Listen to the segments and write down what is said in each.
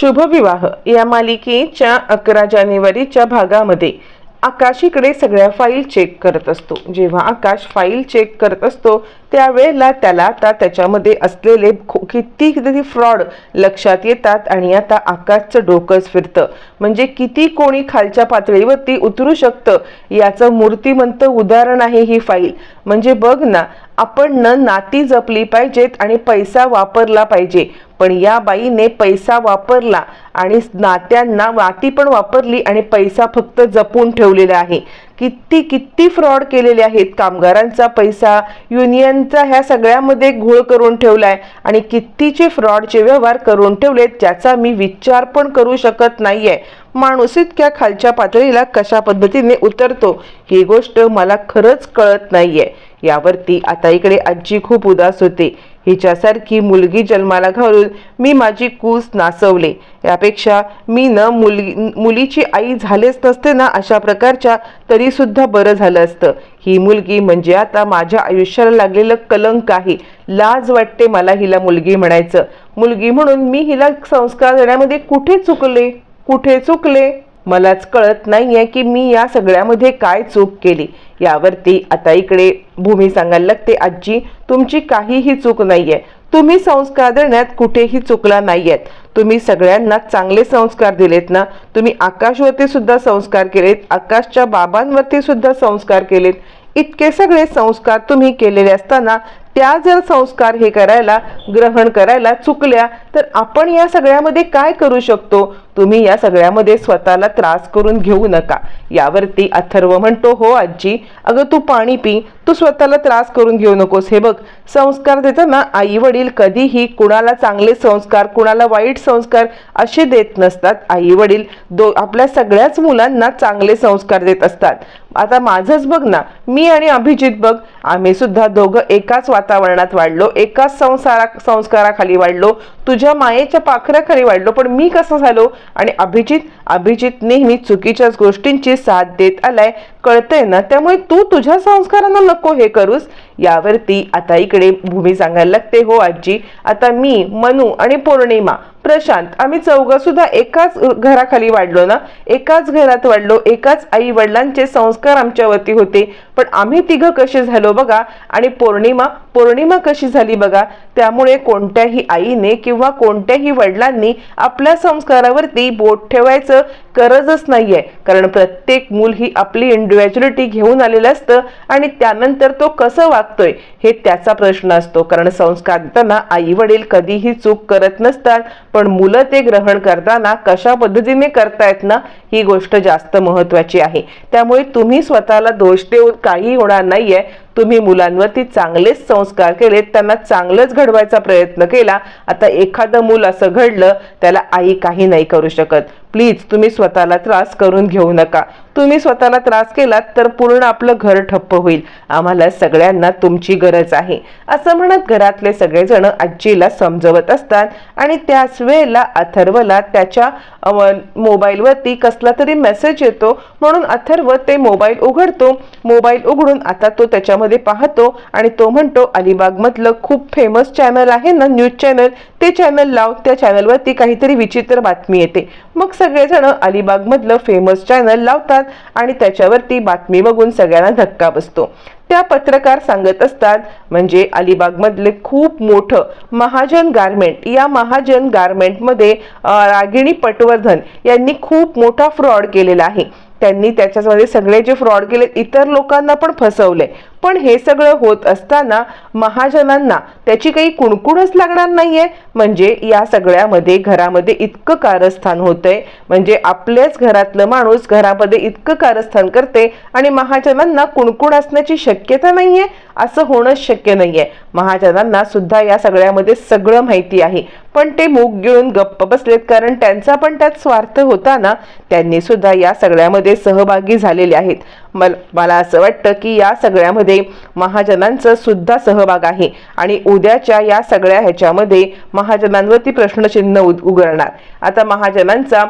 शुभविवाह. या मालिकेच्या अकरा जानेवारीच्या भागामध्ये आकाश इकडे सगळ्या फाईल चेक करत असतो. जेव्हा आकाश फाईल चेक करत असतो त्यावेळेला त्याला आता त्याच्यामध्ये असलेले खो- किती तरी फ्रॉड लक्षात येतात आणि आता आकाशचं डोकंच फिरतं. म्हणजे किती कोणी खालच्या पातळीवरती उतरू शकतं याचं मूर्तिमंत उदाहरण आहे ही फाईल. म्हणजे बघ ना आपण न नाती जपली पाहिजेत आणि पैसा वापरला पाहिजे. पण या बाईने पैसा वापरला आणि नात्यांना वाती पण वापरली आणि पैसा फक्त जपून ठेवलेला आहे. किती किती फ्रॉड केलेले आहेत कामगारांचा पैसा युनियनचा ह्या सगळ्यामध्ये घोळ करून ठेवला आहे आणि कितीचे फ्रॉडचे व्यवहार करून ठेवलेत ज्याचा मी विचार पण करू शकत नाही आहे माणूस इतक्या खालच्या पातळीला कशा पद्धतीने उतरतो ही गोष्ट मला खरंच कळत नाही आहे यावरती आता इकडे आजी खूप उदास होते. हिच्यासारखी मुलगी जन्माला घालून मी माझी कूस नासवले. यापेक्षा मी न मुलगी मुलीची आई झालेच नसते ना अशा प्रकारच्या तरीसुद्धा बरं झालं असतं. ही मुलगी म्हणजे आता माझ्या आयुष्याला लागलेलं कलंक आहे. लाज वाटते मला हिला मुलगी म्हणायचं. मुलगी म्हणून मी हिला संस्कार देण्यामध्ये कुठे चुकले? कुठे चुकले? मलाच कळत नाहीये की मी या सगळ्यामध्ये काय चूक केली. यावरती आता इकडे भूमी सांगायला लागते आजी तुमची काहीही चूक नाहीये. तुम्ही संस्कार देण्यात कुठेही चुकला नाहीयेत. तुम्ही सगळ्यांना चांगले संस्कार दिलेत ना? तुम्ही आकाशवरती सुद्धा संस्कार केलेत आकाशच्या बाबांवरती सुद्धा संस्कार केलेत. इतके सगळे संस्कार तुम्ही केलेले असताना त्या जर संस्कार हे करायला ग्रहण करायला चुकल्या तर आपण या सगळ्यामध्ये काय करू शकतो? तुम्ही या सगळ्यामध्ये स्वतःला त्रास करून घेऊ नका. यावरती अथर्व म्हणतो हो आजी अगं तू पाणी पी तू स्वतःला त्रास करून घेऊ नकोस. हे बघ संस्कार देताना आई वडील कधीही कुणाला चांगले संस्कार कुणाला वाईट संस्कार असे देत नसतात. आई वडील दो आपल्या सगळ्याच मुलांना चांगले संस्कार देत असतात. आता माझंच बघ ना मी आणि अभिजित बघ आम्ही सुद्धा दोघं एकाच वातावरणात वाढलो एकाच संसारा संस्काराखाली वाढलो तुझ्या मायेच्या पाखराखाली वाढलो पण मी कसं झालो? आणि अभिजित अभिजित नेहमी चुकीच्याच गोष्टींची साथ देत आलाय कळतंय ना? त्यामुळे तू तुझ्या संस्कारांना नको हे करूस. यावरती आता इकडे भूमी सांगायला लागते. हो आजी. आता मी मनू आणि पौर्णिमा प्रशांत आम्ही चौघं सुद्धा एकाच घराखाली वाढलो ना? एकाच घरात वाढलो एकाच आई वडिलांचे संस्कार आमच्यावरती होते. पण आम्ही तिघं कसे झालो बघा? आणि पौर्णिमा पौर्णिमा कशी झाली बघा? त्यामुळे कोणत्याही आईने किंवा कोणत्याही वडिलांनी आपल्या संस्कारावरती बोट ठेवायचं गरजच नाहीये. कारण प्रत्येक मूल ही आपली इंडिव्हिज्युअलिटी घेऊन आलेलं असतं. आणि त्यानंतर तो कसं वागतोय हे त्याचा प्रश्न असतो. कारण संस्कार देताना आई वडील कधीही चूक करत नसतात. पण मुलं ते ग्रहण करताना कशा पद्धतीने करतायत ना ही गोष्ट जास्त महत्वाची आहे. त्यामुळे तुम्ही स्वतःला दोष देऊन काही होणार नाहीये. तुम्ही मुलांवरती चांगलेच संस्कार केलेत त्यांना चांगलंच घडवायचा प्रयत्न केला आता एखादं मूल असं घडलं त्याला आई काही नाही करू शकत. प्लीज तुम्ही स्वतःला त्रास करून घेऊ नका. तुम्ही स्वतःला त्रास केलात तर पूर्ण आपलं घर ठप्प होईल. आम्हाला सगळ्यांना तुमची गरज आहे. असं म्हणत घरातले सगळेजण आजीला समजवत असतात आणि त्याच वेळेला अथर्वला त्याच्या मोबाईलवरती कसला तरी मेसेज येतो. म्हणून अथर्व ते मोबाईल उघडतो. मोबाईल उघडून आता तो त्याच्यामध्ये मध्ये पाहतो आणि तो म्हणतो अलिबागमधलं खूप फेमस चॅनल आहे ना न्यूज चॅनल ते चॅनल लाव त्या चॅनलवरती काहीतरी विचित्र बातमी येते. मग सगळेजण अलिबागमधलं फेमस चॅनल लावतात आणि त्याच्यावरती बातमी बघून सगळ्यांना धक्का बसतो. त्या पत्रकार सांगत असतात म्हणजे अलिबागमधले खूप मोठं महाजन गारमेंट या महाजन गारमेंटमध्ये रागिणी पटवर्धन यांनी खूप मोठा फ्रॉड केलेला आहे. त्यांनी त्याच्यामध्ये सगळे जे फ्रॉड केले इतर लोकांना पण फसवले पण हे सगळं होत असताना महाजनांना त्याची काही कुणकुणच लागणार नाहीये. म्हणजे या सगळ्यामध्ये घरामध्ये इतकं कारस्थान होतंय. म्हणजे आपल्याच घरातलं माणूस घरामध्ये इतकं कारस्थान करते आणि महाजनांना कुणकुण असण्याची शक्यता नाहीये. असं होणं शक्य नाहीये. महाजनांना सुद्धा या सगळ्यामध्ये सगळं माहिती आहे. पण ते मूग गिळून गप्प बसलेत कारण त्यांचा पण त्यात स्वार्थ होता ना त्यांनी सुद्धा या सगळ्यामध्ये सहभागी झालेले आहेत. मला असं वाटतं की या सगळ्यामध्ये महाजनांचा सुद्धा सहभाग आहे. आणि उद्याच्या या सगळ्या ह्याच्यामध्ये महाजनांवरती प्रश्नचिन्ह उद- उघडणार. आता महाजनांचा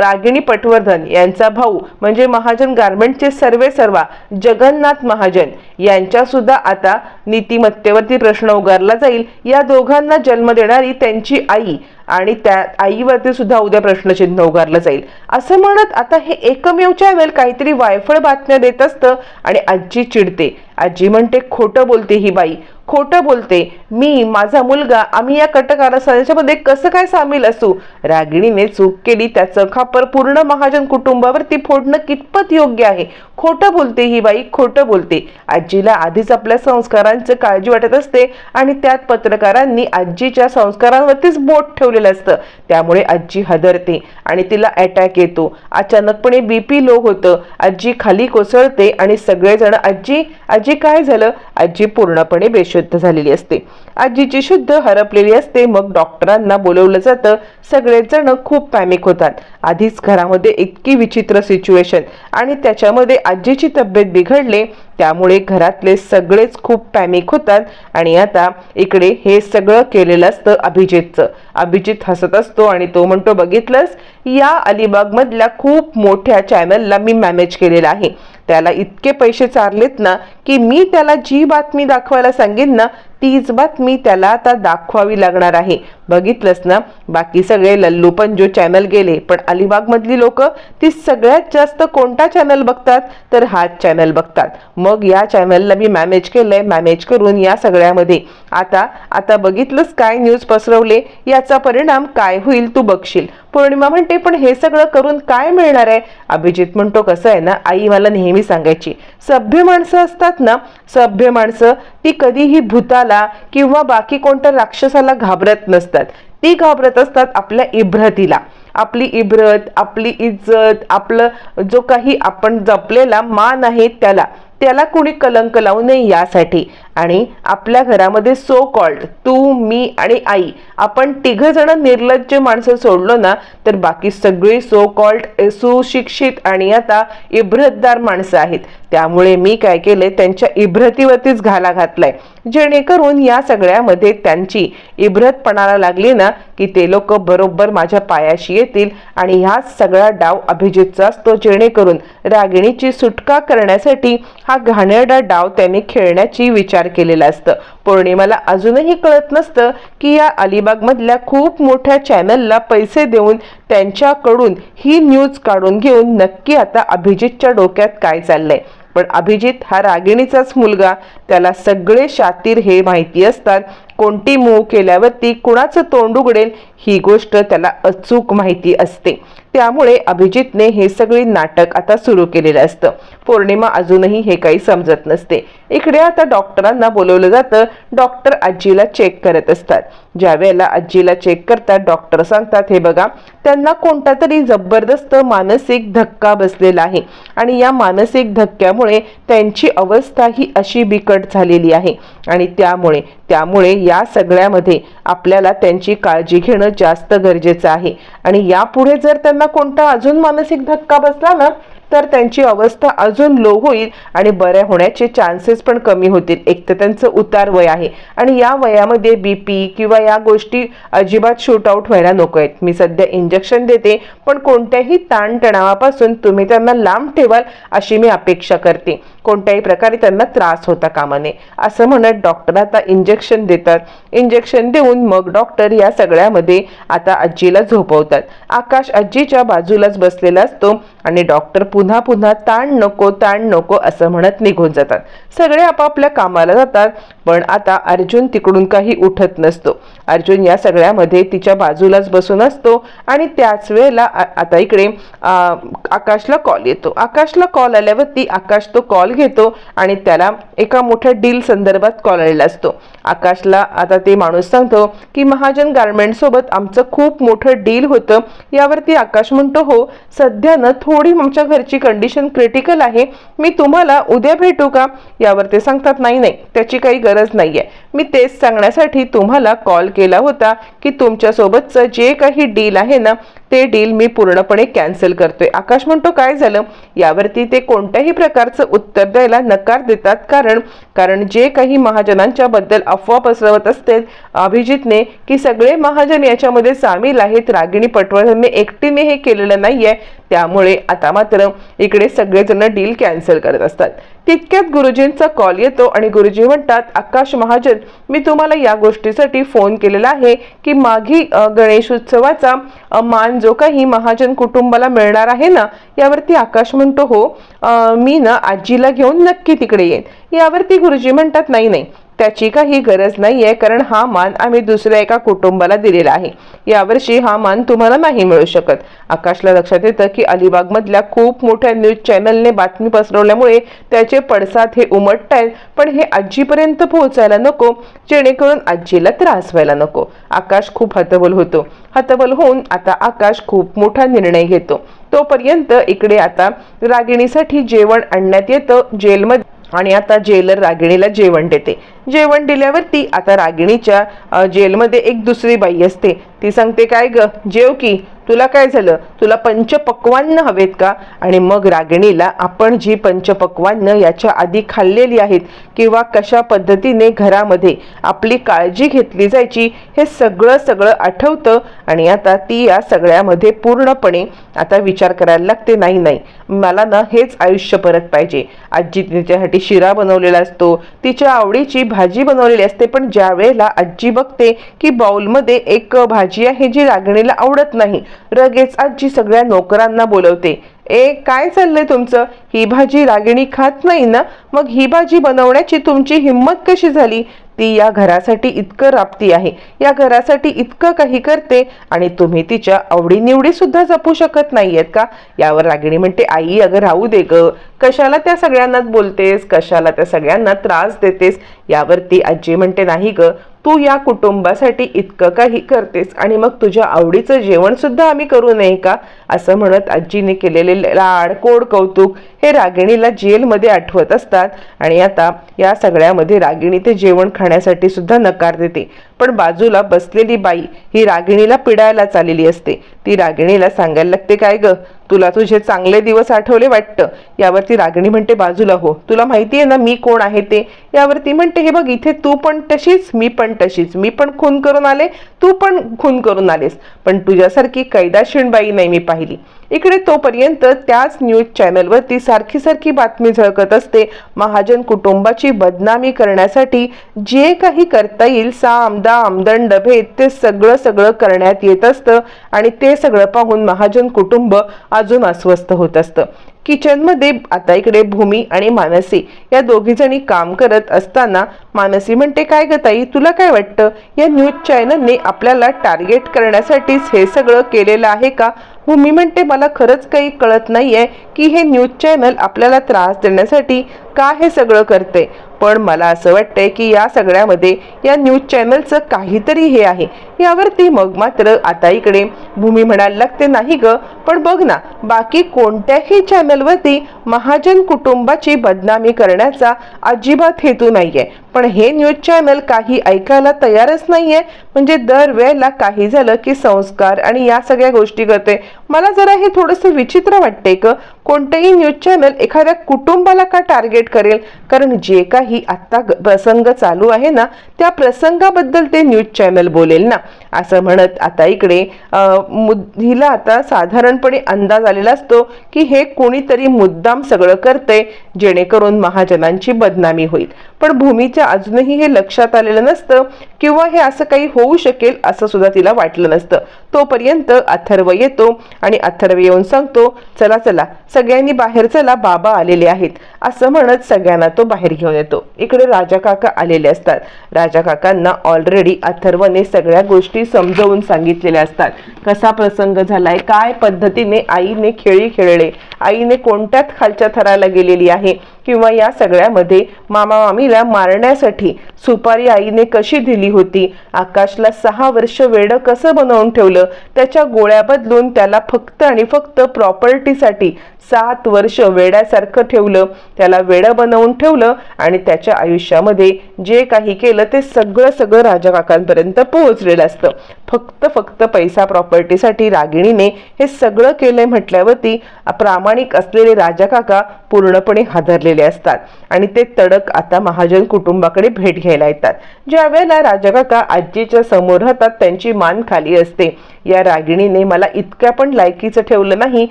रागिणी पटवर्धन यांचा भाऊ म्हणजे महाजन गारमेंटचे सर्वे सर्वा जगन्नाथ महाजन यांच्या सुद्धा आता नीतिमत्तेवरती प्रश्न उगारला जाईल. या दोघांना जन्म देणारी त्यांची आई आणि त्या आईवरती सुद्धा उद्या प्रश्नचिन्ह उगारलं जाईल. असं म्हणत आता हे एकमेवच्या वेळ काहीतरी वायफळ बातम्या देत असतं आणि आजी चिडते. आजी म्हणते खोटं बोलते ही बाई. खोटं बोलते. मी माझा मुलगा आम्ही या कटकारस्थानाच्यामध्ये कसं काय सामील असू? रागिणीने चूक केली त्याचं खापर पूर्ण महाजन कुटुंबावरती फोडणं कितपत योग्य आहे? खोटं बोलते ही बाई खोटं बोलते. आजीला आधीच आपल्या संस्कारांचं काळजी वाटत असते आणि त्यात पत्रकारांनी आजीच्या संस्कारांवरतीच बोट ठेवलेलं असतं. त्यामुळे आजी हदरते आणि तिला अटॅक येतो. अचानकपणे बीपी लो होतं. आजी खाली कोसळते आणि सगळेजण आजी आजी काय झालं? आजी पूर्णपणे बेशुद्ध झालेली असते. आजीची शुद्ध हरपलेली असते मग डॉक्टरांना बोलवलं जातं. सगळेच जण खूप पॅनिक होतात. आधीच घरामध्ये इतकी विचित्र सिच्युएशन आणि त्याच्यामध्ये आजीची तब्येत बिघडली त्यामुळे घरातले सगळेच खूप पॅनिक होतात आणि आता इकडे हे सगळं केलेलं असतं अभिजितचं. अभिजित हसत असतो आणि तो म्हणतो बघितलंस? या अलिबागमधल्या खूप मोठ्या चॅनलला मी मॅनेज केलेला आहे. त्याला इतके पैसे चारलेत ना की मी त्याला जी बातमी दाखवायला सांगेन ना तीच बातमी त्याला आता दाखवावी लागणार आहे. बघितलंस ना? बाकी सगळे लल्लू पण जो चॅनल गेले पण अलिबाग मधली लोक ती सगळ्यात जास्त कोणता चॅनल बघतात? तर हाच चॅनल बघतात. मग या चॅनलला मी मॅनेज केलंय मॅनेज करून या सगळ्यामध्ये. आता आता बघितलंस काय न्यूज पसरवले? याचा परिणाम काय होईल तू बघशील. पौर्णिमा म्हणते पण हे सगळं करून काय मिळणार आहे? अभिजित म्हणतो कसं आहे ना आई मला नेहमी सांगायची. सभ्य माणसं असतात ना सभ्य माणसं ती कधीही भूताला किंवा बाकी कोणत्या राक्षसाला घाबरत नसतात. ती घाबरत असतात आपल्या इब्रतीला. आपली इब्रत आपली इज्जत आपलं जो काही आपण जपलेला मान आहे त्याला. त्याला कुणी कलंक लावू नये यासाठी. आणि आपल्या घरामध्ये सो कॉल्ड तू मी आणि आई आपण तिघ जण निर्लज्ज माणसं सोडलो ना तर बाकी सगळी सो कॉल्ड सुशिक्षित आणि आता इब्रतदार माणसं आहेत. त्यामुळे मी काय केले त्यांच्या इब्रतीवरतीच घाला घातलाय. जेणेकरून या सगळ्यामध्ये त्यांची इब्रतपणाला लागली ना की ते लोक बरोबर माझ्या पायाशी येतील आणि ह्या सगळा डाव अभिजितचा असतो. जेणेकरून रागिणीची सुटका करण्यासाठी हा घाणेरडा डाव त्यांनी खेळण्याची विचार केलेलं असतं. पौर्णिमाला अजूनही कळत नसतं की या अलिबागमधल्या खूप मोठ्या चॅनलला पैसे देऊन त्यांच्याकडून ही न्यूज काढून घेऊन नक्की आता अभिजितच्या डोक्यात काय चाललंय. पण अभिजित हा रागिणीचाच मुलगा. त्याला सगळे शातीर हे माहिती असतात. कोणती मूव केल्यावरती कुणाचं तोंड उघडेल ही गोष्ट त्याला अचूक माहिती असते. त्यामुळे अभिजितने हे सगळे नाटक आता सुरू केलेलं असतं. पौर्णिमा अजूनही हे काही समजत नसते. इकडे आता डॉक्टरांना बोलवलं जातं डॉक्टर आजीला चेक करत असतात. ज्या वेळेला आजीला चेक करतात डॉक्टर सांगतात हे बघा त्यांना कोणता तरी जबरदस्त मानसिक धक्का बसलेला आहे आणि या मानसिक धक्क्यामुळे त्यांची अवस्था ही अशी बिकट झालेली आहे आणि त्यामुळे त्यामुळे या सगळ्यामध्ये आपल्याला त्यांची काळजी घेणं जास्त गरजेचं आहे. आणि यापुढे जर त्यांना कोणता अजून मानसिक धक्का बसला ना तर त्यांची अवस्था अजून लो होईल आणि बऱ्या होण्याचे चान्सेस पण कमी होतील. एक तर त्यांचं उतार वय आहे. आणि या वयामध्ये बी पी किंवा या गोष्टी अजिबात शूट आउट व्हायला नको आहेत. मी सध्या इंजेक्शन देते पण कोणत्याही ताणतणावापासून तुम्ही त्यांना लांब ठेवाल अशी मी अपेक्षा करते. कोणत्याही प्रकारे त्यांना त्रास होता कामा नये असं म्हणत डॉक्टर आता इंजेक्शन देतात. इंजेक्शन देऊन मग डॉक्टर या सगळ्यामध्ये आता आजीला झोपवतात. आकाश आजीच्या बाजूलाच बसलेला असतो. आणि डॉक्टर पुन्हा पुन्हा ताण नको ताण नको असं म्हणत निघून जातात. सगळे आपापल्या कामाला जातात पण आता अर्जुन तिकडून काही उठत नसतो. अर्जुन या सगळ्यामध्ये तिच्या बाजूलाच बसून असतो आणि त्याच वेळेला आता इकडे आकाशला कॉल येतो. आकाशला कॉल आल्यावरती आकाश तो कॉल घेतो आणि त्याला एका मोठ्या डील संदर्भात कॉल आलेला असतो. आकाशला आता ते माणूस सांगतो की महाजन गार्मेंट सोबत आमचं खूप मोठं डील होतं. यावरती आकाश म्हणतो हो सध्यानं थोडी आमच्या घरची कंडिशन क्रिटिकल आहे. मी तुम्हाला उद्या भेटू का? यावर ते सांगतात नाही नाही त्याची काही गरज नाही आहे मी तेच सांगण्यासाठी तुम्हाला कॉल केला होता की तुमच्यासोबतचं जे काही डील आहे ना ते डील मी पूर्णपणे कॅन्सल करतोय. आकाश म्हणतो काय झालं? यावरती ते कोणत्याही प्रकारचं उत्तर द्यायला नकार देतात. कारण कारण जे काही महाजनांच्या बद्दल अफवा पसरवत असते अभिजितने की सगळे महाजन याच्यामध्ये सामील आहेत. रागिणी पटवर्धनने एकटीने हे केलेलं नाहीये. त्यामुळे आता मात्र इकडे सगळेजण डील कॅन्सल करत असतात. तितक्यात गुरुजींचा कॉल येतो आणि गुरुजी म्हणतात आकाश महाजन मी तुम्हाला या गोष्टीसाठी फोन केलेला आहे की माघी गणेश उत्सवाचा मान मान जो काही महाजन कुटुंबाला मिळणार आहे ना यावरती आकाश म्हणतो हो मी ना आजीला घेऊन नक्की तिकडे येईन. यावरती गुरुजी म्हणतात नाही नाही त्याची काही गरज नाही आहे कारण हा मान आम्ही दुसऱ्या एका कुटुंबाला दिलेला आहे. यावर्षी हा मान तुम्हाला नाही मिळू शकत. आकाशला लक्षात येतं की अलिबागमधल्या खूप मोठ्या न्यूज चॅनलने बातमी पसरवल्यामुळे त्याचे पडसाद हे उमटत आहेत पण हे आजीपर्यंत पोहोचायला नको जेणेकरून आजीला त्रास व्हायला नको. आकाश खूप हतबल होतो. हतबल होऊन आता आकाश खूप मोठा निर्णय घेतो. तोपर्यंत इकडे आता रागिणीसाठी जेवण आणण्यात येतं जेलमध्ये. आणि आता जेलर रागिणीला जेवण देते. जेवण दिल्यावरती आता रागिणीच्या जेलमध्ये एक दुसरी बाई असते. ती सांगते काय ग? जेव की. तुला काय झालं? तुला पंचपक्वान्न हवेत का? आणि मग रागिणीला आपण जी पंचपक्वान्न याच्या आधी खाल्लेली आहेत किंवा कशा पद्धतीने घरामध्ये आपली काळजी घेतली जायची हे सगळं सगळं आठवतं आणि आता ती या सगळ्यामध्ये पूर्णपणे आता विचार करायला लागते नाही नाही मला ना हेच आयुष्य परत पाहिजे. आजी तिच्यासाठी शिरा बनवलेला असतो तिच्या आवडीची भाजी बनवलेली असते पण ज्या वेळेला आजी बघते की बाउलमध्ये एक भाजी आहे जी रागणीला आवडत नाही लगेच आजी सगळ्या नोकरांना बोलवते. ए काय चाललंय तुमचं? ही भाजी रागिणी खात नाही ना मग ही भाजी बनवण्याची तुमची हिंमत कशी झाली? ती या घरासाठी इतकं राबती आहे. या घरासाठी इतकं काही करते आणि तुम्ही तिच्या आवडीनिवडी सुद्धा जपू शकत नाहीयेत का? यावर रागिणी म्हणते आई अगं राहू दे ग. कशाला त्या सगळ्यांनाच बोलतेस? कशाला त्या सगळ्यांना त्रास देतेस? यावरती आजी म्हणते नाही ग. तू या कुटुंबासाठी इतकं काही करतेस आणि मग तुझ्या आवडीचं जेवण सुद्धा आम्ही करू नये का? असं म्हणत आजीने केलेले लाड कोड कौतुक हे रागिणीला जेलमध्ये आठवत असतात आणि आता या सगळ्यामध्ये रागिणी ते जेवण खाण्यासाठी सुद्धा नकार देते. पण बाजूला बसलेली बाई ही रागिणीला पिडायलाच चाललेली असते. ती रागिणीला सांगायला लागते काय ग? तुला तुझे चांगले दिवस आठवले वाटतं? यावरती रागिणी म्हणते बाजूला हो. तुला माहिती आहे ना मी कोण आहे ते? यावरती म्हणते हे बघ इथे तू पण तशीच मी पण तशीच. मी पण खून करून आले तू पण खून करून आलेस. पण तुझ्यासारखी कैदाशीणबाई नाही मी पाहिली. इकडे तोपर्यंत त्याच न्यूज चॅनलवरती सारखी सारखी बातमी झळकत असते. महाजन कुटुंबाची बदनामी करण्यासाठी जे काही करता येईल सा आमदा आमदन भेद ते सगळं सगळं करण्यात येत असतं. आणि ते सगळं पाहून महाजन कुटुंब अजून अस्वस्थ होत असतं. किचनमध्ये आता इकडे भूमी आणि मानसी या दोघी जणी काम करत असताना मानसी म्हणते काय ग ताई तुला काय वाटतं? या न्यूज चॅनलने आपल्याला टार्गेट करण्यासाठीच हे सगळं केलेलं आहे का? भूमी म्हणते मला खरंच काही कळत नाही आहे की हे न्यूज चॅनल आपल्याला त्रास देण्यासाठी का हे सगळं करते? पण मला असं वाटतंय की या सगळ्यामध्ये या न्यूज चॅनलचं काहीतरी हे आहे. यावरती मग मात्र आता इकडे भूमी म्हणायला लागते नाही ग पण बघ ना बाकी कोणत्याही चॅनलवरती महाजन कुटुंबाची बदनामी करण्याचा अजिबात हेतू नाहीये. पण हे न्यूज चॅनल काही ऐकायला तयारच नाहीये. म्हणजे दरवेळेला काही झालं की संस्कार आणि या सगळ्या गोष्टी करते. मला जरा हे थोडंसं विचित्र वाटतंय ग. कोणतंही न्यूज चॅनल एखाद्या कुटुंबाला का टार्गेट करेल? कारण जे काही आत्ता प्रसंग चालू आहे ना त्या प्रसंगाबद्दल ते न्यूज चॅनल बोलेल ना. असं म्हणत आता इकडे हिला आता साधारणपणे अंदाज आलेला असतो की हे कोणीतरी मुद्दाम सगळं करते जेणेकरून महाजनांची बदनामी होईल. पण भूमीच्या अजूनही हे लक्षात आलेलं नसतं किंवा हे असं काही होऊ शकेल असं सुद्धा तिला वाटलं नसतं. तोपर्यंत अथर्व येतो आणि अथर्व येऊन सांगतो चला चला सगळ्यांनी बाहेर चला बाबा आलेले आहेत. असं म्हणत सगळ्यांना तो बाहेर घेऊन येतो. इकडे राजा काका आलेले असतात. राजा काकांना ऑलरेडी अथर्वने सगळ्या गोष्टी समजवून सांगितलेल्या असतात. कसा प्रसंग झालाय काय पद्धतीने आईने खेळी खेळले आईने कोणत्यात खालच्या थराला गेलेली आहे किंवा या सगळ्यामध्ये मामा मामीला मारण्यासाठी सुपारी आईने कशी दिली होती? आकाशला सहा वर्ष वेडं कसं बनवून ठेवलं? त्याच्या गोळ्या बदलून त्याला फक्त आणि फक्त प्रॉपर्टीसाठी सात वर्ष वेड्यासारखं ठेवलं त्याला वेडं बनवून ठेवलं आणि त्याच्या आयुष्यामध्ये जे काही केलं ते सगळं सगळं राजा काकांपर्यंत पोहोचलेलं असतं. फक्त फक्त पैसा प्रॉपर्टीसाठी रागिणीने हे सगळं केलंय म्हटल्यावरती प्रामाणिक असलेले राजा काका पूर्णपणे हादरलेले असतात आणि ते तडक आता महाजन कुटुंबाकडे भेट घ्यायला येतात. ज्या वेळेला राजा काका आजीच्या समोर राहतात त्यांची मान खाली असते. या रागिणीने मला इतक्या पण लायकीचं ठेवलं नाही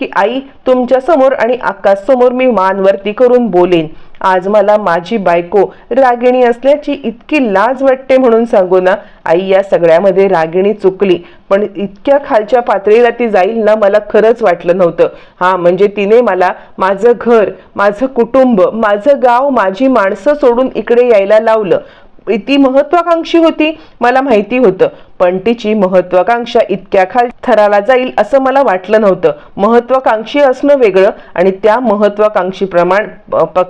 की आई तुमच्या तुमच्यासमोर आणि आकाश समोर मी मानवरती करून बोलेन. आज मला माझी बायको रागिणी असल्याची इतकी लाज वाटते म्हणून सांगू ना. आई या सगळ्यामध्ये रागिणी चुकली. पण इतक्या खालच्या पातळीला ती जाईल ना मला खरंच वाटलं नव्हतं. हा म्हणजे तिने मला माझं घर माझं कुटुंब माझं गाव माझी माणसं सोडून इकडे यायला लावलं. ती महत्वाकांक्षी होती मला माहिती होतं. पण तिची महत्वाकांक्षा इतक्या खाल थराला जाईल असं मला वाटलं नव्हतं. महत्वाकांक्षी असणं वेगळं आणि त्या महत्वाकांक्षीप्रमाण प्रमाण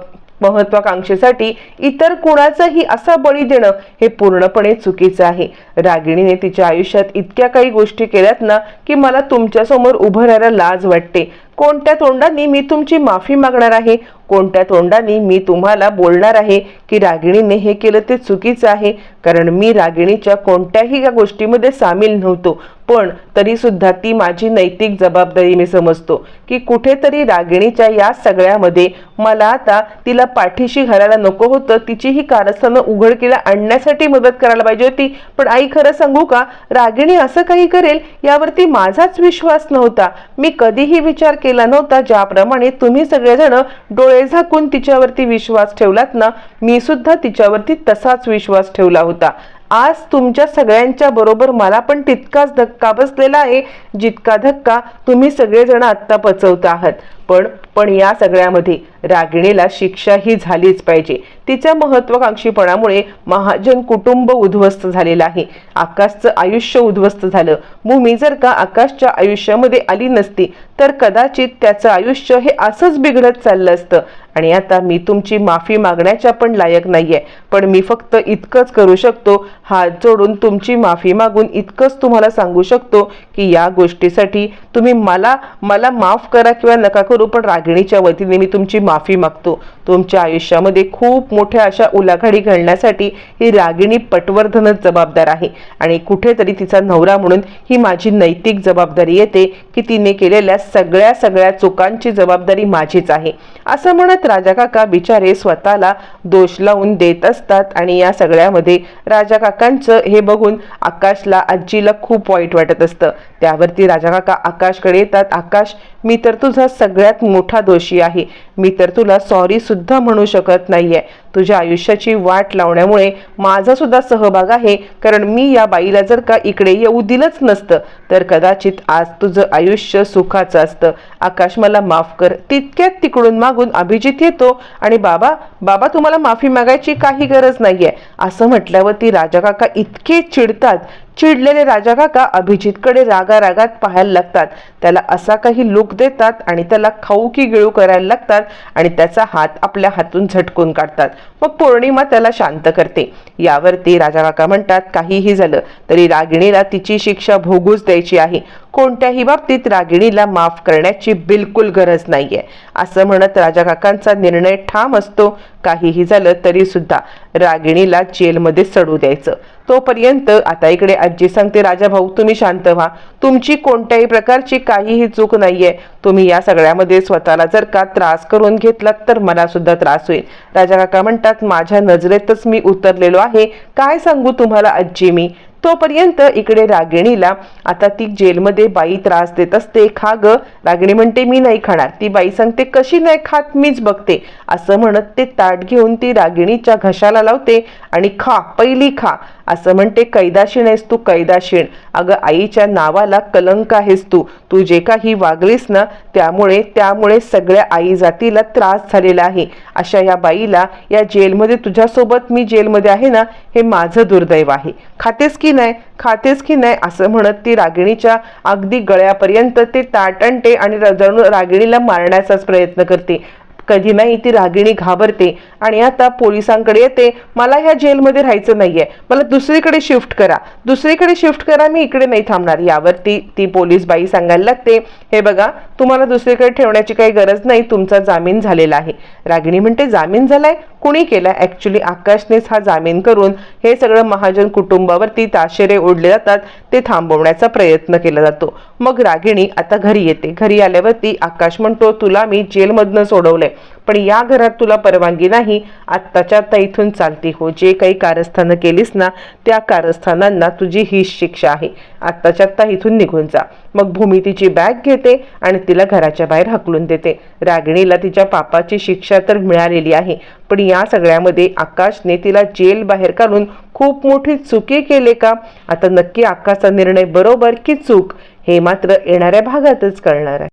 महत्वाकांक्षेसाठी इतर कुणाचाही असा बळी देणं हे पूर्णपणे चुकीचं आहे. रागिणीने तिच्या आयुष्यात इतक्या काही गोष्टी केल्यात ना की मला तुमच्यासमोर उभं राहायला लाज वाटते. कोणत्या तोंडाने मी तुमची माफी मागणार आहे? कोणत्या तोंडाने मी तुम्हाला बोलणार आहे की रागिणीने हे केलं ते चुकीचं आहे? कारण मी रागिणीच्या कोणत्याही या गोष्टीमध्ये सामील नव्हतो. पण तरीसुद्धा ती माझी नैतिक जबाबदारी मी समजतो की कुठेतरी रागिणीच्या या सगळ्यामध्ये मला आता तिला पाठीशी घालायला नको होतं तिची ही कारस्थानं उघडकीला आणण्यासाठी मदत करायला पाहिजे होती. पण आई खरं सांगू का रागिणी असं काही करेल यावरती माझाच विश्वास नव्हता. मी कधीही विचार केला नव्हता ज्याप्रमाणे तुम्ही सगळेजण डोळे झाकून तिच्यावरती विश्वास ठेवलात ना मी सुद्धा तिच्यावरती तसाच विश्वास ठेवला होता. आज तुमच्या सगळ्यांच्या बरोबर मला पण तितकाच धक्का बसलेला आहे जितका धक्का तुम्ही सगळेजण आत्ता पचवता आहात. पण पण या सगळ्यामध्ये रागिणीला शिक्षा ही झालीच पाहिजे. तिच्या महत्वाकांक्षीपणामुळे महाजन कुटुंब उद्ध्वस्त झालेलं आहे. आकाशचं आयुष्य उद्ध्वस्त झालं. भूमी जर का आकाशच्या आयुष्यामध्ये आली नसती तर कदाचित त्याचं आयुष्य हे असंच बिघडत चाललं असतं. आणि आता मी तुमची माफी मागण्याच्या पण लायक नाहीये. पण मी फक्त इतकंच करू शकतो हात जोडून तुमची माफी मागून इतकंच तुम्हाला सांगू शकतो की या गोष्टीसाठी तुम्ही मला मला माफ करा किंवा नका करू पण रागिणीच्या वतीने मी तुमची माफी मागतो. तुमच्या आयुष्यामध्ये खूप मोठ्या अशा उलाघाडी घालण्यासाठी ही रागिणी पटवर्धनच जबाबदार आहे. आणि कुठेतरी तिचा नवरा म्हणून ही माझी नैतिक जबाबदारी येते की तिने केलेल्या सगळ्या सगळ्या चुकांची जबाबदारी माझीच आहे. असं म्हणत राजा काका बिचारे स्वतःला दोष लावून देत असतात आणि या सगळ्यामध्ये राजा काकांचं हे बघून आकाशला आजीला खूप वाईट वाटत असतं. त्यावरती राजा काका आकाशकडे येतात. आकाश मी तर तुझा सगळ्यात मोठा दोषी आहे. मी तर तुला सॉरी सुद्धा म्हणू शकत नाहीये. तुझ्या आयुष्याची वाट लावण्यामुळे माझा सुद्धा सहभाग आहे. कारण मी या बाईला जर का इकडे येऊ दिलंच नसतं तर कदाचित आज तुझं आयुष्य सुखाचं असतं. आकाश मला माफ कर. तितक्यात तिकडून मागून अभिजित येतो आणि बाबा बाबा तुम्हाला माफी मागायची काही गरज नाहीये. असं म्हटल्यावर ती राजा काका इतके चिडतात. चिडलेले राजा काका अभिजितकडे रागा रागात पाहायला लागतात. त्याला असा काही लुक देतात आणि त्याला खाऊ की गिळू करायला लागतात आणि त्याचा हात आपल्या हातून झटकून काढतात. मग पौर्णिमा त्याला शांत करते. यावरती राजा काका म्हणतात काहीही झालं तरी रागिणीला तिची शिक्षा भोगूच द्यायची आहे. कोणत्याही बाबतीत रागिणीला माफ करण्याची बिलकुल गरज नाहीये. असं म्हणत राजा काकांचा निर्णय ठाम असतो. काहीही झालं तरी सुद्धा रागिणीला जेलमध्ये सडू द्यायचं. तोपर्यंत आता इकडे आजी सांगते राजा भाऊ तुम्ही शांत व्हा. तुमची कोणत्याही प्रकारची काहीही चूक नाहीये. तुम्ही या सगळ्यामध्ये स्वतःला जर का त्रास करून घेतलात तर मला सुद्धा त्रास होईल. राजा काका म्हणतात माझ्या नजरेतच मी उतरलेलो आहे. काय सांगू तुम्हाला आजी मी? तोपर्यंत इकडे रागिणीला आता ती जेलमध्ये बाई त्रास देत असते खा ग. रागिणी म्हणते मी नाही खाणार. ती बाई सांगते कशी नाही खात? मीच बघते. असं म्हणत ते ताट घेऊन ती रागिणीच्या घशाला लावते आणि खा पहिली खा. असं म्हणते कैदाशीण आहेस तू कैदाशीण अगं आईच्या नावाला कलंक आहेस तू. तू जे काही वागलीस ना त्यामुळे त्यामुळे सगळ्या आई जातीला त्रास झालेला आहे. अशा या बाईला या जेलमध्ये तुझ्यासोबत मी जेलमध्ये आहे ना हे माझं दुर्दैव आहे. खातेस की नाही? खातेस की नाही? असं म्हणत ती रागिणीच्या अगदी गळ्यापर्यंत ते ताटणते आणि जणू रागिणीला मारण्याचाच प्रयत्न करते. कधी नाही ती रागिणी घाबरते. आणि आता पोलिसांकडे येते. मला ह्या जेलमध्ये राहायचं नाहीये. मला दुसरीकडे शिफ्ट करा. दुसरीकडे शिफ्ट करा मी इकडे नाही थांबणार. यावरती ती पोलीस बाई सांगायला लागते हे बघा तुम्हाला दुसरीकडे ठेवण्याची काही गरज नाही. तुमचा जामीन झालेला आहे. रागिणी म्हणते जामीन झालाय? कुणी केलं? ऍक्च्युली आकाशनेच हा जामीन करून हे सगळं महाजन कुटुंबावरती ताशेरे ओढले जातात ते थांबवण्याचा प्रयत्न केला जातो. मग रागिणी आता घरी येते. घरी आल्यावरती आकाश म्हणतो तुला मी जेलमधनं सोडवलंय. पण या घरात तुला परवानगी नाही. आत्ताच्या आत्ता इथून चालती हो. जे काही कारस्थानं केलीस ना त्या कारस्थानांना तुझी हीच शिक्षा आहे. आत्ताच्या आत्ता इथून निघून जा. मग भूमी तिची बॅग घेते आणि तिला घराच्या बाहेर हकलून देते. रागिणीला तिच्या पापाची शिक्षा तर मिळालेली आहे. पण या सगळ्यामध्ये आकाशने तिला जेल बाहेर काढून खूप मोठी चुकी केले का? आता नक्की आकाशचा निर्णय बरोबर की चूक? हे मात्र येणाऱ्या भागातच कळणार आहे.